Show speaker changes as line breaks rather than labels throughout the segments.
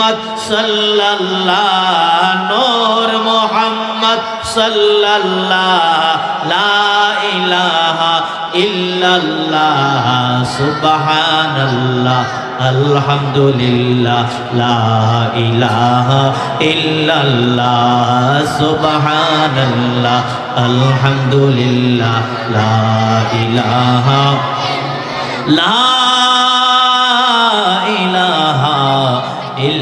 মোহাম্মদ সাল্লাল্লাহ, নূর মোহাম্মদ সাল্লাল্লাহ, লা ইলাহা ইল্লাল্লাহ, সুবহানাল্লাহ, আলহামদুলিল্লাহ, লা ইলাহা আলহামদুলিল্লাহ, লা লা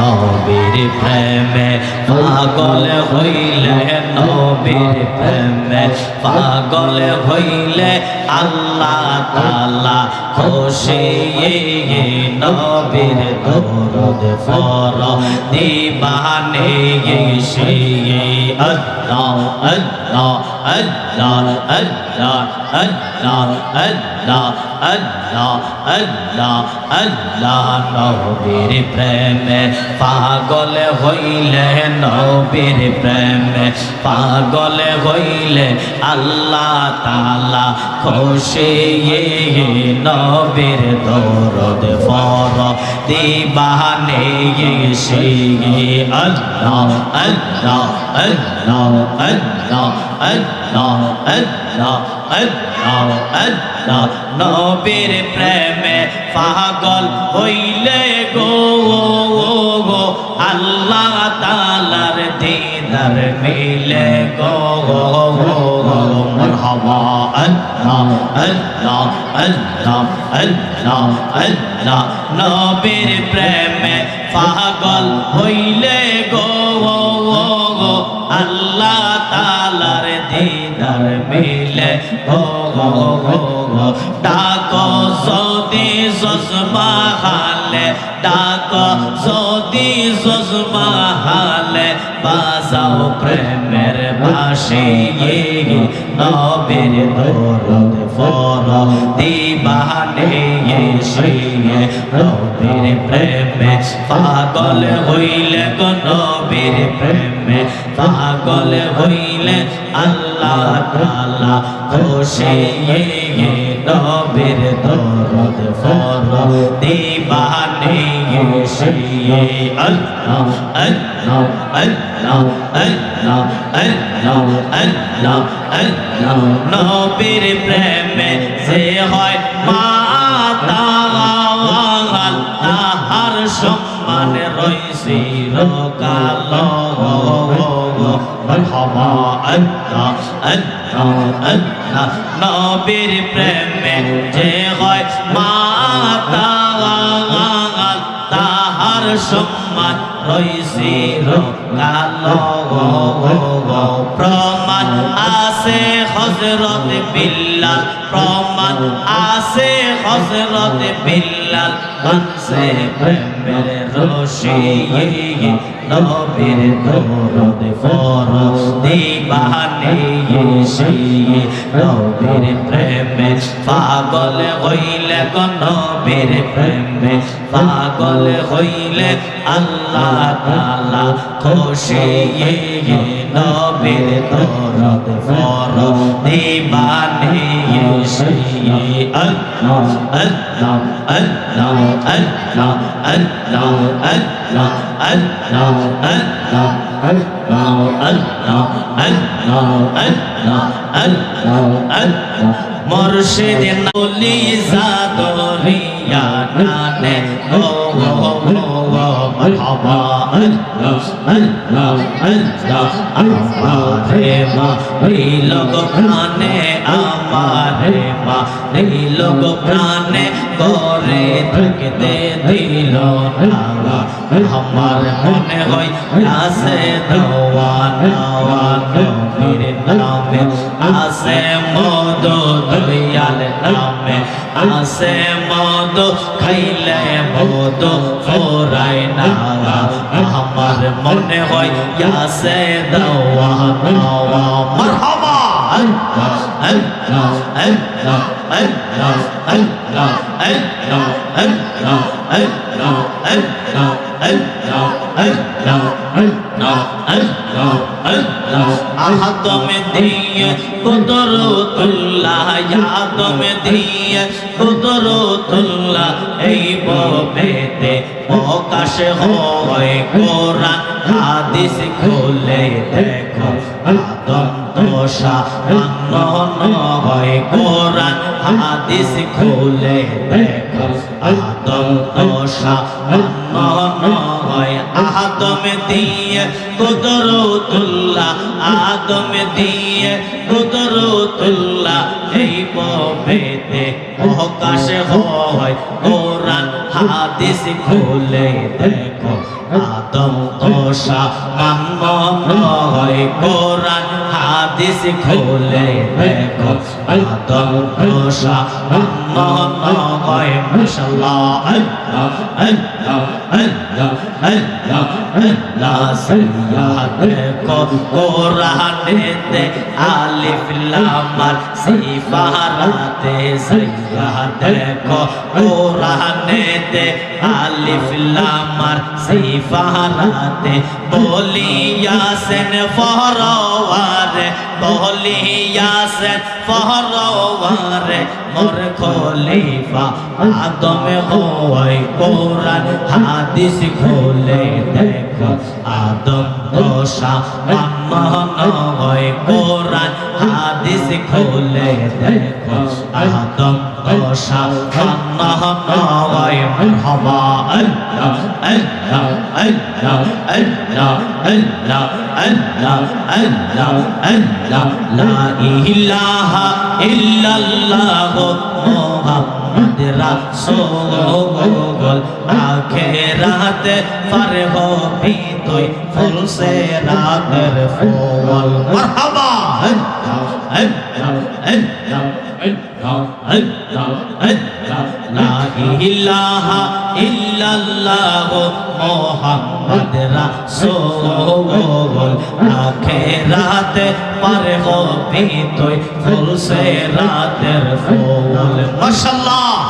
নবীর প্রেমে পাগল হইলে নবীর প্রেমে পাগল হইলে আল্লাহ তালা খুশি নবীর দরদ ফর দিবানে সে আল্লাহ আল্লাহ আল্লাহ আল্লাহ আল্লাহ আল্লাহ আল্লাহ আল্লাহ আল্লাহ নবীর প্রেমে পাগল হইলে নবীর প্রেমে পাগল হইলে আল্লাহ তালা খুশি নবীর দরদ ফর দিবানে সে আল্লাহ আল্লাহ Allah Allah Allah Allah Allah Allah নবীর প্রেমে পাগল হইলে গো গো আল্লাহ তালার দিদার মিলে গো مرحبا الله الله الله الله الله নবীর প্রেমে পাগল হইলে গো আল্লাহ তালার দিদার মিলে গো গো গো গো ডাকো যদি জজমা হালে, ডাকো যদি জজমা হালে, বাজাও প্রেমের বাসি নবীর দরদ এসে নবীর প্রেমে। পাগল হইলে গো নবীর প্রেমে। পাগল হইলে আল্লাহ তাআলা খুশি নবীর দরদ ফর দিবানে এসে আল্লাহ আল্লাহ আল্লাহ আল্লাহ আল্লাহ আল্লাহ আল্লাহ নবীর প্রেমে যে হয় মাতা সম্মান রইছি রকাল মরহাবা আল্লাহ আল্লাহ আল্লাহ। নবীর প্রেমে যে হয় মাতা, তাহার সম্মান রইছি রকাল প্রমাণ আছে হজরত বিল্লাল, প্রমাণ আছে হজরত বিল্লাল। বংশে প্রেমের রশি, নবীর দরদ ফর দিবানে এসে নবীর প্রেমে। পাগল হইলে নবীর প্রেমে। পাগল হইলে আল্লাহ তাআলা খুশি নবীর দরদ ফর দিবানে এসে আল্লাহ আল্লাহ আল্লাহ আল্লাহ আল্লাহ আল্লাহ আল্লাহ আল্লাহ আল্লাহ আল্লাহ আল্লাহ আল্লাহ আল্লাহ আল্লাহ মুর্শিদ নলি জাদরিয়া নানে ও ও ও مرحبا اهلا اهلا اهلا ہمارے ماں نہیں لوگ پرانے ہمارے ماں نہیں لوگ پرانے گورے تھک دے دلو نالا ہمارے ہونے ہوئی آسے دوانا وانو میرے نام آسے مودو دلی আসে মদ খাইলে মদ ফোরাই না আমার মনে হয় আসে দাওয়া দাওয়া মারহাবা আল্লাহ আল্লাহ আল্লাহ আল্লাহ আল্লাহ আল্লাহ আল্লাহ আহাত মে দিয়ে কুদরতুল্লাহ ইয়াত মে দিয়ে কুদরতুল্লাহ এই ববেতে প্রকাশ হয় কোরআন হাদিস খুলে দেখো। আদম দশা অন্য হয় কোরআন হাদিস খুলে দেখো। আদম দোষা মান্য হয়। আদম দিয়ে কুদরতুল্লাহ, আদম দিয়ে কুদরতুল্লাহ এই ববেতে প্রকাশ হয়। কোরআন, হাদিস খুলে দেখো। আদম দোষা মান্য হয়। কোরআন হাদিস খুলে দেখো আদম দোষা আল্লাহ হয় মাশাআল্লাহ আল্লাহ আল্লাহ আল্লাহ আল্লাহ লাসিয়াত কো কোরআনেতে আলিফ লামার সিফারাতে সিয়াত কো কোরআনেতে আলিফ লামার সিফারাতে বলিয়াছেন ফরওয়ার বলিয়াসেন ফরওয়ারে মোর খলিফা। আদম হয় কোরআন, হাদিস খোলে দেখো। আদম দোষা মান্য হয় কোরআন, হাদিস খোলে দেখো। আদম দোষা মান্য হয় মারহাবা। আল্লাহ আল্লাহ আল্লাহ আল্লাহ আল্লাহ আল্লাহ আল্লাহ আল্লাহ লা ইলাহা ইল্লাল্লাহ মোহাম্মদ রাসূল আখেরাতে পার হবি তুই ফুলসে রাতের ফল মারহাবা আল্লাহ আল্লাহ আল্লাহ আল্লাহ মোহাম্মদ রাসূল আখেরাতে পার হবি তুই ফুলসে রাতের ফুল। মাশাআল্লাহ।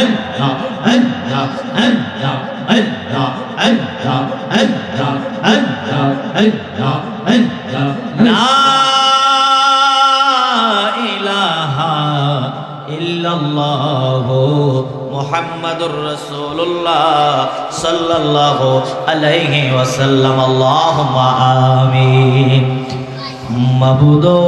আল্লাহ আল্লাহ আল্লাহ আল্লাহ আল্লাহ আল্লাহ আল্লাহ আল্লাহ আল্লাহ ইল্লাল্লাহ মুহাম্মাদুর রাসূলুল্লাহ সাল্লাল্লাহু আলাইহি ওয়াসাল্লাম। আল্লাহুম্মা আমিন। মাবুদো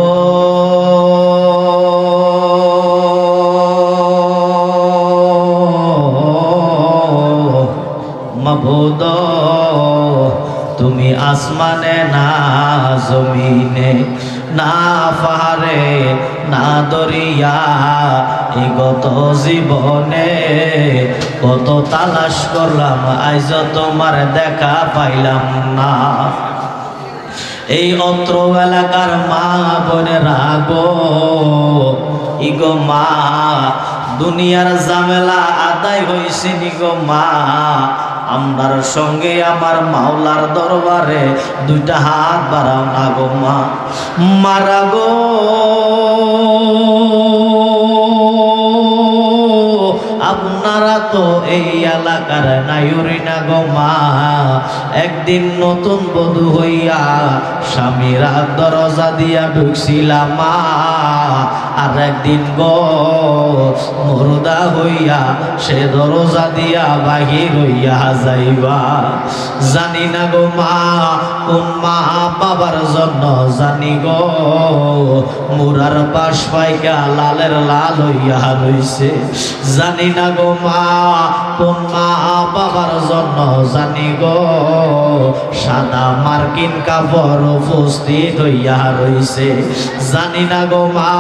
মাবুদ, তুমি আসমানে না জমিনে, না পাহাড়ে, না দরিয়া এই গত জীবনে কত তালাশ করলাম, আইজ তোমার দেখা পাইলাম না। এই অত্র এলাকার মা বোনেরা গো ইগো মা, দুনিয়ার জামেলা আদায় হয়েছে নিগো মা। আমার সঙ্গে আমার মাওলার দরবারে দুইটা হাত বাড়াও না গো মা। মারা গো। তো এই এলাকার নায়ুরি না গো মা। একদিন নতুন বধূ হইয়া স্বামীরা দরজা দিয়া ঢুকছিলাম মা। আর একদিন গো, মুর্দা হইয়া সে দরজা দিয়া বাহির হইয়া যাইবা। জানি না গো মা মা বাবার জন্য জানি গো, মুরার পাশ পাইকা লালের লাল হইয়া রইছে। জানি না গো মা কোন মা বাবার জন্য জানি গো, সাদা মার্কিন কাপড় উপস্থিত হইয়া রইছে। জানি না গো মা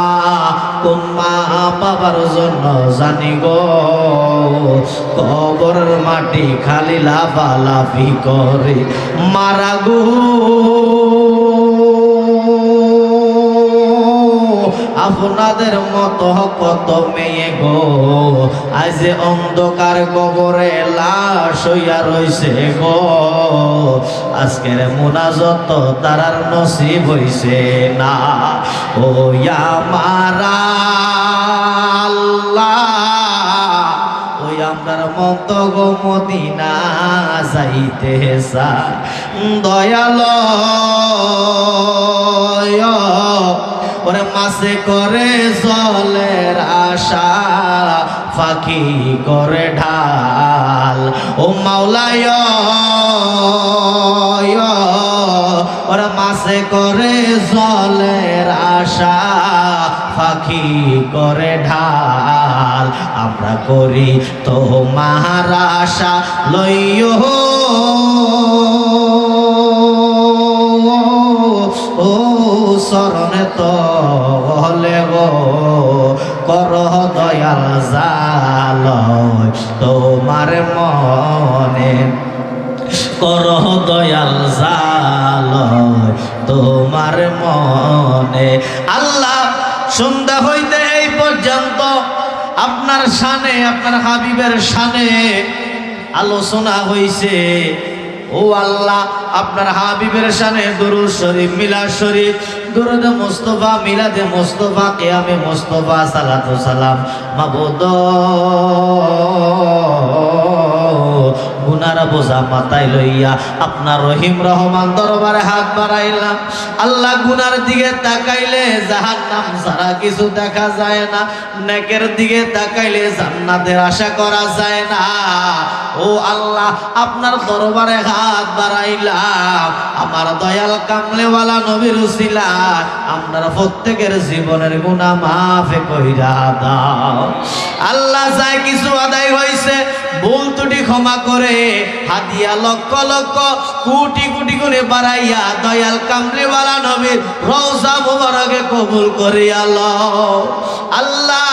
কোন মা বাবার জন্য জানি গো কবর মাটি খালি লাফালাফি করে। মারা গো আপনাদের মতো কত মেয়ে গো? আজ অন্ধকার কবরে লাশ হইয়া রইছে গো। আজকের মোনাজত তারার নসিব হইছে না। ও মারা আমরার মত গো মদিনা যাইতে সা দয়ালয় ওরে মাসে করে জলের আশা, ফাঁকি করে ঢাল। ও মাওলায়, ওরা মাসে করে জলের আশা, ফাঁকি করে ঢাল। আমরা করি তো আশা, লইও। ও শরণে তো হলে গো। কর দয়াল জাল তোমার মনে। কর দয়াল জাল তোমার মনে। আল্লাহ, সন্ধ্যা হইতে এই পর্যন্ত আপনার শানে আপনার হাবিবের শানে আলোচনা হইছে। ও আল্লাহ, আপনার হাবিবের সানে দরুদ শরীফ মিলা শরীফ, দুরুদ মুস্তফা, মিলাদে মুস্তফা আমি মুস্তফা, সালাতু সালাম, মাবুদ। গুনার বোঝা মাথায় লইয়া আপনার রহিম রহমান দরবারে হাত বাড়াইলাম। আল্লাহ গুনার দিকে তাকাইলে জাহান নাম ছাড়া কিছু দেখা যায় না। নেকের দিকে তাকাইলে জান্নাতের আশা করা যায় না। ও আল্লাহ, আপনার দরবারে হাত বাড়াইলাম। আমার দয়াল কামলেওয়ালা নবীর উসিলা আপনার প্রত্যেকের জীবনের গুণা মাফে কইরা দাও। আল্লাহ যাই কিছু আদায় হয়েছে ভুল ত্রুটি ক্ষমা করে, হাতিয়া লক্ষ লক্ষ কোটি কোটি করে বাড়াইয়া দয়াল কামলিওয়ালা নবীর রওজা মুবারকে কবুল করিয়া লও। আল্লাহ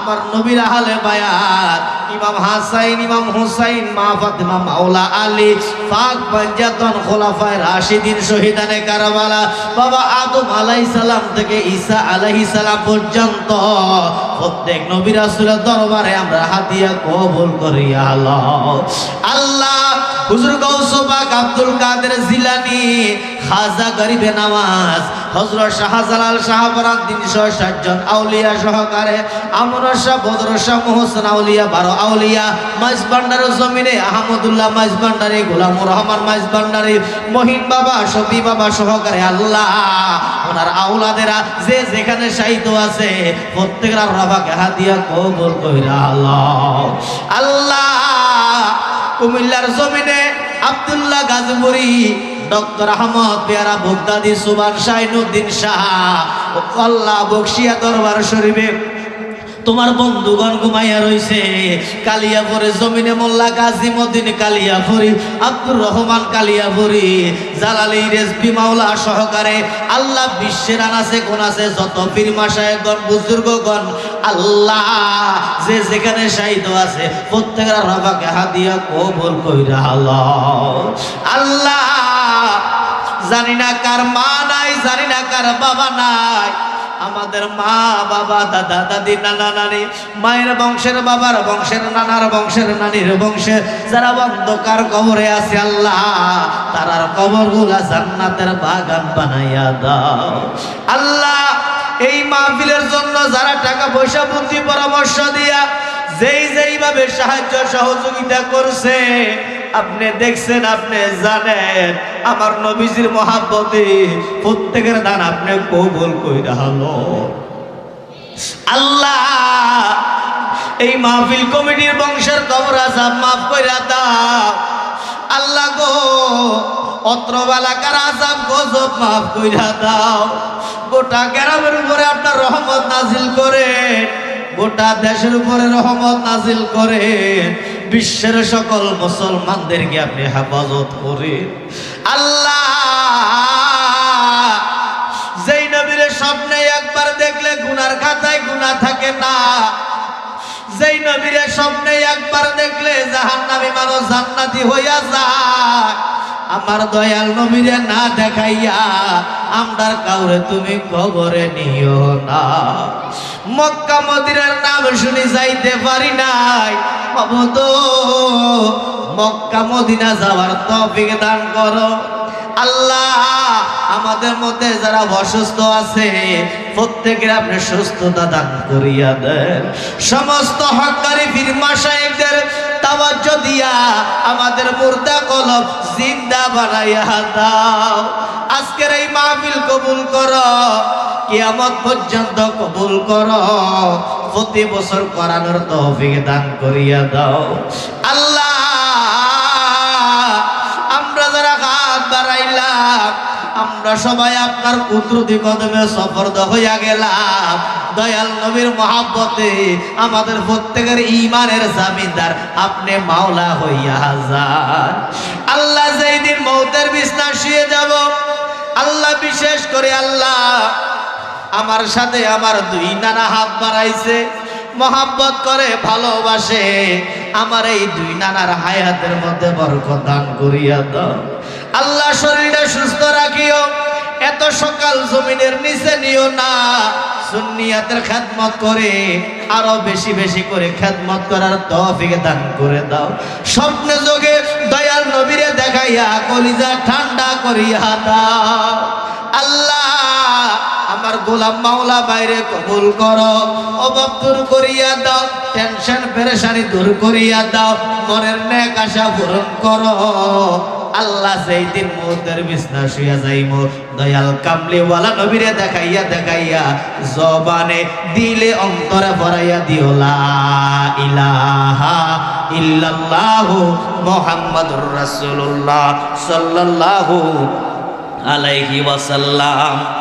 আমার নবীর আহলে বায়াত, ইমাম হাসাইন, ইমাম হুসাইন, মা ফাতেমা, মাওলা আলী পাক পঞ্জাতন খোলাফায় রাশিদিন, শহীদানে কারবালা, বাবা আদম আলাইহিস সালাম থেকে ঈসা আলাইহিস সালাম পর্যন্ত প্রত্যেক নবী রাসূলের দরবারে আমরা হাতিয়া কবুল করিয়া লও আল্লাহ। হুজুর গৌসবাক আব্দুল কাদের জিলানি খাজা গরিবে নামাজ হজরত শাহজালাল শাহবরান তিনশো ষাটজন আউলিয়া সহকারে আমর শাহ বদর শাহ, মোহসেন আউলিয়া, বারো আউলিয়া, মাইজ ভান্ডারের জমিনে আহমদুল্লাহ মাইজ ভান্ডারি গোলামুর রহমান মাইজ ভান্ডারি, মহিন বাবা, শফি বাবা সহকারে আল্লাহ, ওনার আউলাদেরা যে যেখানে সাহিত্য আছে, প্রত্যেকের রবাকে হাতিয়া কবুল কইরা আল্লাহ। আল্লাহ, কুমিল্লার জমিনে আব্দুল্লাহ গাজপুরি ডক্টর আহমদ পেয়ারা ভোগদাদি সুবান শাহিনুদ্দিন শাহ ও কল্লা বক্সিয়া দরবার শরীফে তোমার বন্ধুগণ ঘুমাইয়া রইছে। কালিয়াপুরে জমিনে মোল্লা কাজিমুদ্দিন কালিয়াপুরি, আব্দুর রহমান কালিয়াপুরি, জালালি রেসবি মাওলা সহকারে আল্লাহ বিশ্বের আনাছে কোন আছে যত পীর মাসায়গণ বুজুর্গগণ, আল্লাহ যে যেখানে শাহিদ আছে প্রত্যেকের রবাকে হাতিয়া কবুল কইরা আল্লাহ। আল্লাহ জানি না কার মা নাই, জানি না কার বাবা নাই। আমাদের মা, বাবা, দাদা, দাদি, নানা, নানি, মায়ের বংশের, বাবার বংশের, নানার বংশের, নানির বংশে যারা অন্ধকার কবরে আছে, আল্লাহ তারার কবরগুলা জান্নাতের বাগান বানাইয়া দাও। আল্লাহ, এই মাহফিলের জন্য যারা টাকা পয়সা, বুদ্ধি, পরামর্শ দিয়া যেই যেইভাবে সাহায্য, সহযোগিতা করছে আপনি দেখছেন, আপনি জানেন, আমার নবীজির মহাব্বতে প্রত্যেকের দান আপনি কবুল কইরা হলো। আল্লাহ, এই মাহফিল কমিটির বংশের কবর আসাব মাফ কইরা দাও। আল্লাহ গো অত্র বালাকার আসাব গজব মাফ কইরা দাও। গোটা গ্রামের উপরে আপনার রহমত নাজিল করে গোটা দেশের উপরে রহমত নাজিল করে বিশ্বের সকল মুসলমানদেরকে আপনি হেফাজত করে আল্লাহ, যেই নবীর স্বপ্নে একবার দেখলে গুনার খাতায় গুনাহ থাকে না। যেই নবীর স্বপ্নে একবার দেখলে জাহান্নামী মানুষ জান্নাতি হইয়া যায়। আমার দয়াল নবীরে না দেখাইয়া আমদার কাউরে তুমি কবরে নিও না। মক্কা মদিনার নাম শুনি যাইতে পারি নাই। অবদ মক্কা মদিনা যাওয়ার তৌফিক দান করো। আল্লাহ আমাদের মধ্যে যারা অসুস্থ আছে, প্রত্যেকের আপনি সুস্থতা দান করিয়া দেন। সমস্ত হকারি ফিরমা সাহেবদের তাওয়াজ্জ দিয়া আমাদের মুর্দা কলব জিন্দা বানাইয়া দাও। আজকের এই মাহফিল কবুল করো, কিয়ামত পর্যন্ত কবুল করো। প্রতি বছর করানোর তৌফিক দান করিয়া দাও। আল্লাহ আমরা সবাই আপনার কুদরতি কদমে সফরদ হইয়া গেলাম। দয়াল নবীর মহাব্বতে আমাদের প্রত্যেকের ইমানের জামিনদার আপনি মাওলা হইয়া যান। আল্লাহ যেই দিন মৌতের বিছনা শুয়ে যাব, আল্লাহ বিশেষ করে আল্লাহ আমার সাথে আমার দুই নানা হাত বাড়াইছে, মহাব্বত করে ভালোবাসে, আমার এই দুই নানার হায়াতের মধ্যে বরকত দান করিয়া দাও। আল্লাহ শরীরটা সুস্থ রাখিও। এত সকাল জমিনের নিচে নিও না। সুন্নিয়াতের খেদমত করে, আরও বেশি বেশি করে খেদমত করার তৌফিক দান করে দাও। স্বপ্নে যোগে দয়াল নবীরে দেখাইয়া কলিজা ঠান্ডা করিয়া দাও। আল্লাহ, আমার গোলাম মাওলা বাইরে কবুল করো। অভাব দূর করিয়া দাও, টেনশন, পেরেশানি দূর করিয়া দাও। মনের নেক আশা পূরণ করো। আল্লাহ সেই দিন মৌতের বিছনা শুয়া যাইব দয়াল কামলিওয়ালা নবীরে দেখাইয়া দেখাইয়া জবানে দিলে অন্তরে ভরাইয়া দিও, লা ইলাহা ইল্লাল্লাহু মুহাম্মাদুর রাসূলুল্লাহ সাল্লাল্লাহু আলাইহি ওয়াসাল্লাম।